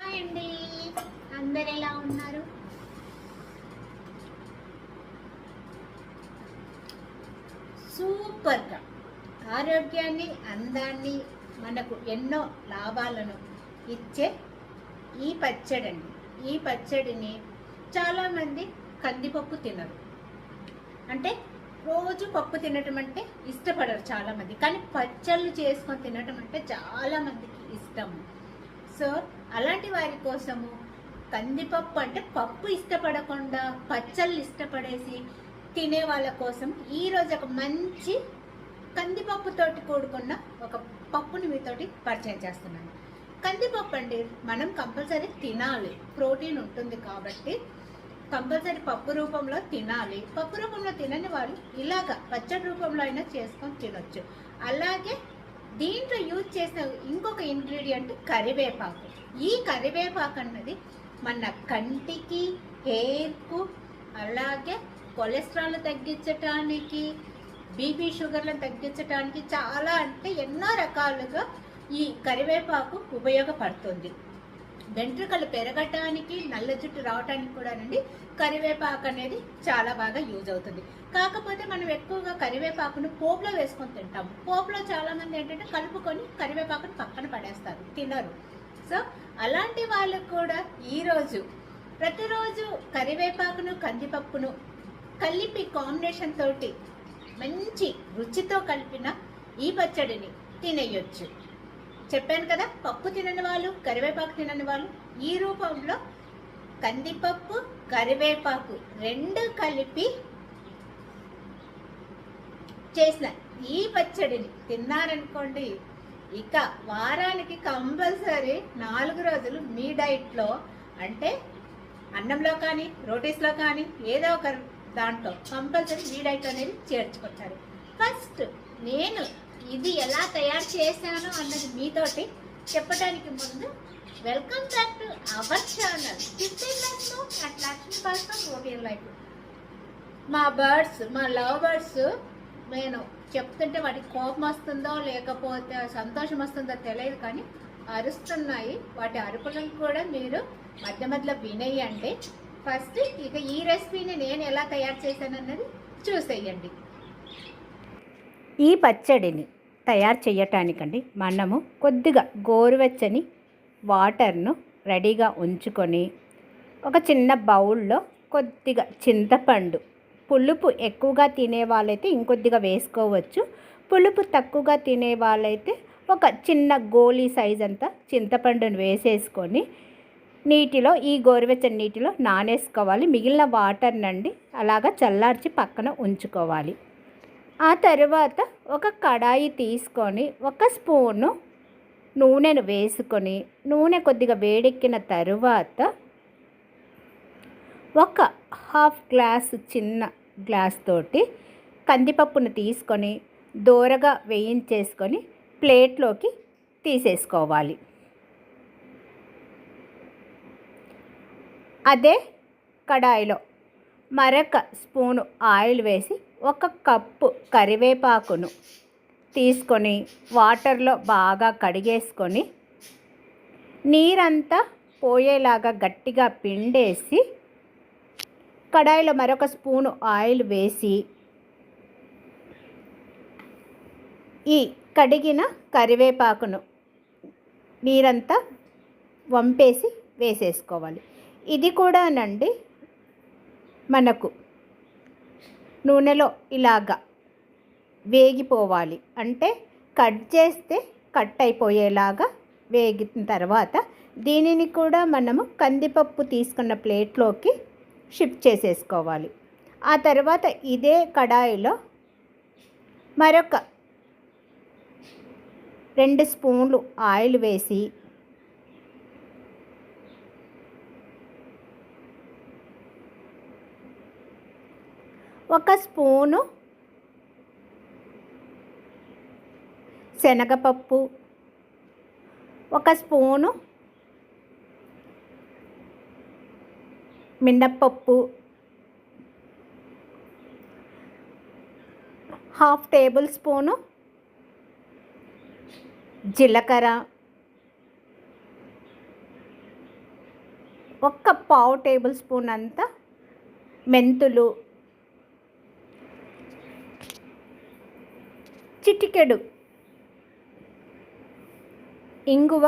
అండి. అందరు ఎలా ఉన్నారు? సూపర్గా ఆరోగ్యాన్ని అందాన్ని మనకు ఎన్నో లాభాలను ఇచ్చే ఈ పచ్చడి ఈ పచ్చడిని చాలామంది కందిపప్పు తినరు. అంటే రోజు పప్పు తినటం అంటే ఇష్టపడరు చాలామంది కానీ పచ్చళ్ళు చేసుకొని తినటం అంటే చాలామందికి ఇష్టము. సో అలాంటి వారి కోసము కందిపప్పు అంటే పప్పు ఇష్టపడకుండా పచ్చళ్ళు ఇష్టపడేసి తినే వాళ్ళ కోసం ఈరోజు ఒక మంచి కందిపప్పుతోటి కూడుకున్న ఒక పప్పుని మీతోటి పరిచయం చేస్తున్నాను. కందిపప్పు అండి మనం కంపల్సరీ తినాలి. ప్రోటీన్ ఉంటుంది కాబట్టి కంపల్సరీ పప్పు రూపంలో తినాలి. పప్పు రూపంలో తినని వాళ్ళు ఇలాగ పచ్చడి రూపంలో అయినా చేసుకొని తినొచ్చు. అలాగే దీంట్లో యూజ్ చేసిన ఇంకొక ఇంగ్రీడియంట్ కరివేపాకు. ఈ కరివేపాకు అన్నది మన కంటికి హెయిర్కు అలాగే కొలెస్ట్రాల్ తగ్గించటానికి బీపీ షుగర్లను తగ్గించడానికి చాలా అంటే ఎన్నో రకాలుగా ఈ కరివేపాకు ఉపయోగపడుతుంది. వెంట్రుకలు పెరగటానికి నల్ల జుట్టు రావటానికి కూడా నుండి కరివేపాకు అనేది చాలా బాగా యూజ్ అవుతుంది. కాకపోతే మనం ఎక్కువగా కరివేపాకును పోపులో వేసుకొని తింటాము. పోపులో చాలామంది ఏంటంటే కలుపుకొని కరివేపాకును పక్కన పడేస్తారు తినరు. సో అలాంటి వాళ్ళకు కూడా ఈరోజు ప్రతిరోజు కరివేపాకును కందిపప్పును కలిపి కాంబినేషన్ తోటి మంచి రుచితో కలిపిన ఈ పచ్చడిని తినేయొచ్చు. చెప్పాను కదా పప్పు తినని వాళ్ళు కరివేపాకు తినని వాళ్ళు ఈ రూపంలో కందిపప్పు కరివేపాకు రెండు కలిపి చేసిన ఈ పచ్చడిని తిన్నారనుకోండి ఇక వారానికి కంపల్సరీ నాలుగు రోజులు మీ డైట్లో అంటే అన్నంలో కానీ రోటీస్లో కానీ ఏదో ఒక దాంట్లో కంపల్సరీ మీ డైట్ అనేది చేర్చుకొచ్చారు ఫస్ట్ నేను ఇది ఎలా తయారు చేశాను అన్నది మీతోటి చెప్పడానికి ముందు welcome back to our channel fifteen లైఫ్లో at Lakshmi person OTL life మా బర్డ్స్ మా లవ్ బర్డ్స్ నేను చెప్తుంటే వాటికి కోపం వస్తుందో లేకపోతే సంతోషం వస్తుందో తెలియదు కానీ అరుస్తున్నాయి. వాటి అరుపులను కూడా మీరు మధ్య మధ్యలో వినేయండి. ఫస్ట్ ఇక ఈ రెసిపీని నేను ఎలా తయారు చేశాను అన్నది చూసేయండి. ఈ పచ్చడిని తయారు చేయటానికండి మనము కొద్దిగా గోరువెచ్చని వాటర్ను రెడీగా ఉంచుకొని ఒక చిన్న బౌల్లో కొద్దిగా చింతపండు. పులుపు ఎక్కువగా తినే వాళ్ళైతే ఇంకొద్దిగా వేసుకోవచ్చు. పులుపు తక్కువగా తినే వాళ్ళైతే ఒక చిన్న గోళీ సైజ్ అంతా చింతపండును వేసేసుకొని నీటిలో ఈ గోరువెచ్చని నీటిలో నానేసుకోవాలి. మిగిలిన వాటర్ నండి అలాగా చల్లార్చి పక్కన ఉంచుకోవాలి. ఆ తర్వాత ఒక కడాయి తీసుకొని ఒక స్పూను నూనెను వేసుకొని నూనె కొద్దిగా వేడెక్కిన తరువాత ఒక హాఫ్ గ్లాస్ చిన్న గ్లాస్ తోటి కందిపప్పును తీసుకొని దోరగా వేయించేసుకొని ప్లేట్లోకి తీసేసుకోవాలి. అదే కడాయిలో మరొక స్పూను ఆయిల్ వేసి ఒక కప్పు కరివేపాకును తీసుకొని వాటర్లో బాగా కడిగేసుకొని నీరంతా పోయేలాగా గట్టిగా పిండేసి కడాయిలో మరొక స్పూను ఆయిల్ వేసి ఈ కడిగిన కరివేపాకును నీరంతా వంపేసి వేసేసుకోవాలి. ఇది కూడానండి మనకు నూనెలో ఇలాగా వేగిపోవాలి. అంటే కట్ చేస్తే కట్ అయిపోయేలాగా వేగిన తర్వాత దీనిని కూడా మనము కందిపప్పు తీసుకున్న ప్లేట్లోకి షిఫ్ట్ చేసేసుకోవాలి. ఆ తర్వాత ఇదే కడాయిలో మరొక రెండు స్పూన్లు ఆయిల్ వేసి ఒక స్పూను శనగపప్పు ఒక స్పూను మినప్పప్పు హాఫ్ టేబుల్ స్పూను జీలకర్ర ఒక్క పావు టేబుల్ స్పూన్ అంత మెంతులు చిటికెడు. ఇంగువ.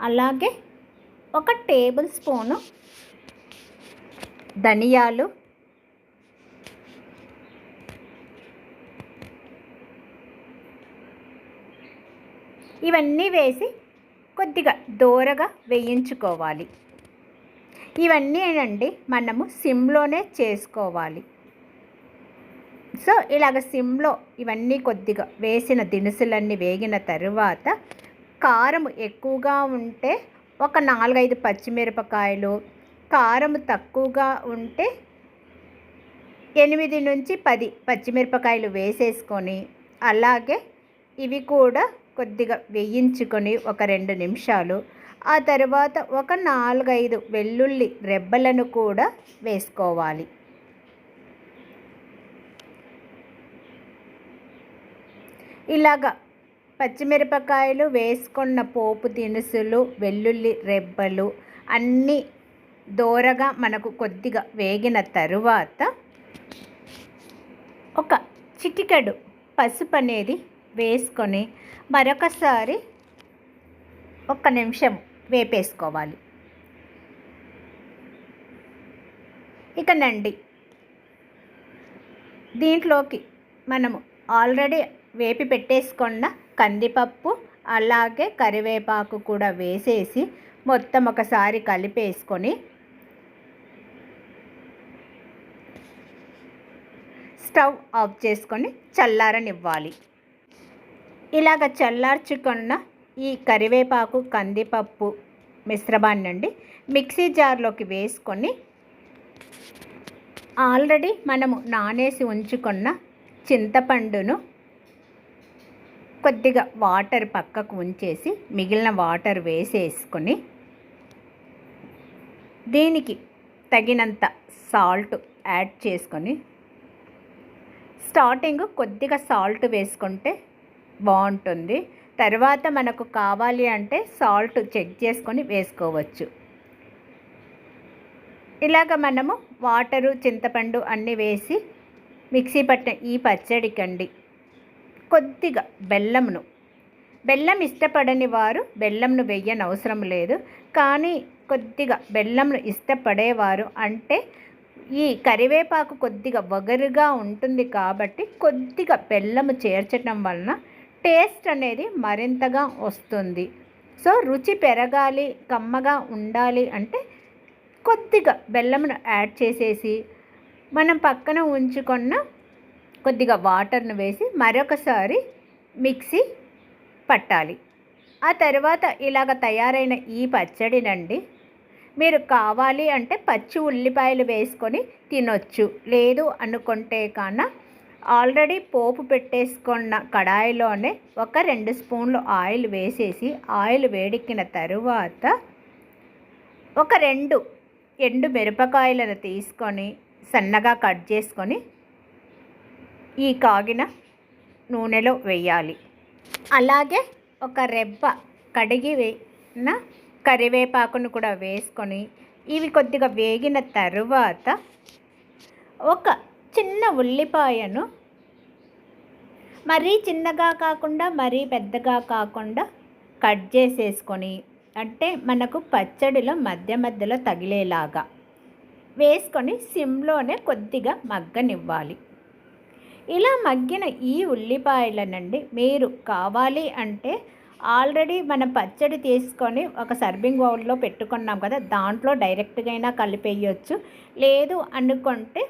అలాగే ఒక టేబుల్ స్పూను ధనియాలు. ఇవన్నీ వేసి కొద్దిగా దోరగా వేయించుకోవాలి. ఇవన్నీ అండి మనము సిమ్లోనే చేసుకోవాలి. సో ఇలాగ సిమ్లో ఇవన్నీ కొద్దిగా వేసిన దినుసులన్నీ వేగిన తరువాత కారం ఎక్కువగా ఉంటే ఒక నాలుగైదు పచ్చిమిరపకాయలు కారం తక్కువగా ఉంటే ఎనిమిది నుంచి పది పచ్చిమిరపకాయలు వేసేసుకొని అలాగే ఇవి కూడా కొద్దిగా వేయించుకొని ఒక రెండు నిమిషాలు ఆ తర్వాత ఒక నాలుగైదు వెల్లుల్లి రెబ్బలను కూడా వేసుకోవాలి. ఇలాగా పచ్చిమిరపకాయలు వేసుకున్న పోపు దినుసులు వెల్లుల్లి రెబ్బలు అన్నీ దోరగా మనకు కొద్దిగా వేగిన తరువాత ఒక చిటికెడు పసుపు అనేది వేసుకొని మరొకసారి ఒక్క నిమిషం వేపేసుకోవాలి. ఇక నండి. దీంట్లోకి మనము ఆల్రెడీ వేపి పెట్టేసుకున్న కందిపప్పు అలాగే కరివేపాకు కూడా వేసేసి మొత్తం ఒకసారి కలిపేసుకొని స్టవ్ ఆఫ్ చేసుకొని చల్లారనివ్వాలి. ఇలాగ చల్లార్చుకున్న ఈ కరివేపాకు కందిపప్పు మిశ్రమాన్నండి మిక్సీ జార్లోకి వేసుకొని ఆల్రెడీ మనము నానేసి ఉంచుకున్న చింతపండును కొద్దిగా వాటర్ పక్కకు ఉంచేసి మిగిలిన వాటర్ వేసేసుకొని దీనికి తగినంత సాల్ట్ యాడ్ చేసుకొని స్టార్టింగ్ కొద్దిగా సాల్ట్ వేసుకుంటే బాగుంటుంది. తర్వాత మనకు కావాలి అంటే సాల్ట్ చెక్ చేసుకొని వేసుకోవచ్చు. ఇలాగ మనము వాటరు చింతపండు అన్నీ వేసి మిక్సీ పట్టిన ఈ పచ్చడికండి. కొద్దిగా బెల్లంను బెల్లం ఇష్టపడని వారు బెల్లంను వెయ్యని అవసరం లేదు. కానీ కొద్దిగా బెల్లంను ఇష్టపడేవారు అంటే ఈ కరివేపాకు కొద్దిగా వగరుగా ఉంటుంది కాబట్టి కొద్దిగా బెల్లము చేర్చటం వలన టేస్ట్ అనేది మరింతగా వస్తుంది. సో రుచి పెరగాలి కమ్మగా ఉండాలి అంటే కొద్దిగా బెల్లమును యాడ్ చేసేసి మనం పక్కన ఉంచుకున్న కొద్దిగా వాటర్ను వేసి మరొకసారి మిక్సీ పట్టాలి. ఆ తర్వాత ఇలాగ తయారైన ఈ పచ్చడినండి. మీరు కావాలి అంటే పచ్చి ఉల్లిపాయలు వేసుకొని తినొచ్చు. లేదు అనుకుంటే కన్నా ఆల్రెడీ పోపు పెట్టేసుకున్న కడాయిలోనే ఒక రెండు స్పూన్లు ఆయిల్ వేసేసి ఆయిల్ వేడెక్కిన తరువాత ఒక రెండు ఎండు మిరపకాయలను తీసుకొని సన్నగా కట్ చేసుకొని ఈ కాగిన నూనెలో వేయాలి. అలాగే ఒక రెబ్బ కడిగి వేసిన కరివేపాకును కూడా వేసుకొని ఇవి కొద్దిగా వేగిన తరువాత ఒక చిన్న ఉల్లిపాయను మరీ చిన్నగా కాకుండా మరీ పెద్దగా కాకుండా కట్ చేసేసుకొని అంటే మనకు పచ్చడిలో మధ్య మధ్యలో తగిలేలాగా వేసుకొని సిమ్లోనే కొద్దిగా మగ్గనివ్వాలి. ఇలా మగ్గిన ఈ ఉల్లిపాయలనండి మీరు కావాలి అంటే ఆల్రెడీ మన పచ్చడి తీసుకొని ఒక సర్వింగ్ బౌల్లో పెట్టుకున్నాం కదా దాంట్లో డైరెక్ట్గా అయినా కలిపేయచ్చు. లేదు అనుకుంటే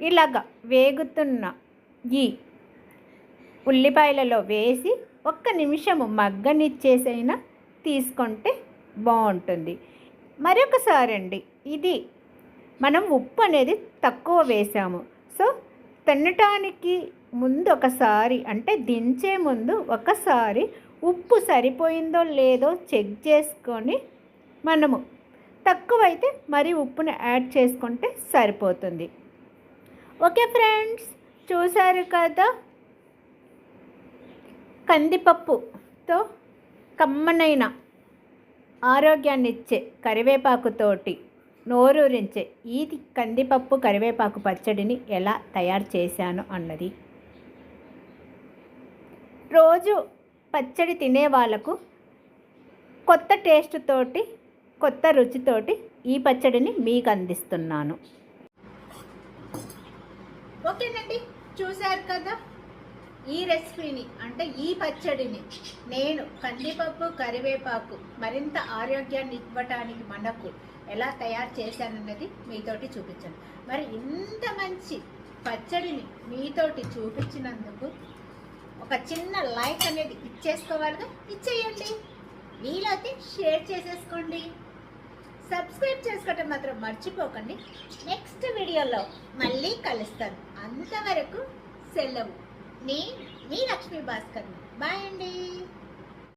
ఇలాగ వేగుతున్న ఈ ఉల్లిపాయలలో వేసి ఒక్క నిమిషము మగ్గనిచ్చేసైనా తీసుకుంటే బాగుంటుంది మరొకసారి అండి ఇది మనం ఉప్పు అనేది తక్కువ వేసాము. సో తినటానికి ముందు ఒకసారి అంటే దించే ముందు ఒకసారి ఉప్పు సరిపోయిందో లేదో చెక్ చేసుకొని మనము తక్కువైతే మరి ఉప్పును యాడ్ చేసుకుంటే సరిపోతుంది. ఓకే ఫ్రెండ్స్ చూసారు కదా? కందిపప్పుతో కమ్మనైన ఆరోగ్యాన్నిచ్చే కరివేపాకుతోటి. నోరూరించే ఈ కందిపప్పు కరివేపాకు పచ్చడిని ఎలా తయారు చేశాను అన్నది. రోజు పచ్చడి తినే వాళ్ళకు కొత్త టేస్ట్ తోటి కొత్త రుచితోటి ఈ పచ్చడిని మీకు అందిస్తున్నాను. ఓకేనండి చూశారు కదా? ఈ రెసిపీని అంటే ఈ పచ్చడిని నేను కందిపప్పు కరివేపాకు మరింత ఆరోగ్యాన్ని ఇవ్వటానికి మనకు ఎలా తయారు చేశానన్నది మీతోటి చూపించాను మరి ఇంత మంచి పచ్చడిని మీతోటి చూపించినందుకు ఒక చిన్న లైక్ అనేది ఇచ్చేసుకోవాలిగా? ఇచ్చేయండి. వీలైతే షేర్ చేసేసుకోండి. సబ్స్క్రైబ్ చేసుకోవటం మాత్రం మర్చిపోకండి. నెక్స్ట్ వీడియోలో మళ్ళీ కలుస్తాను. అంతవరకు సెలవు. నీ మీ లక్ష్మీ భాస్కర్ బాయ్ అండి.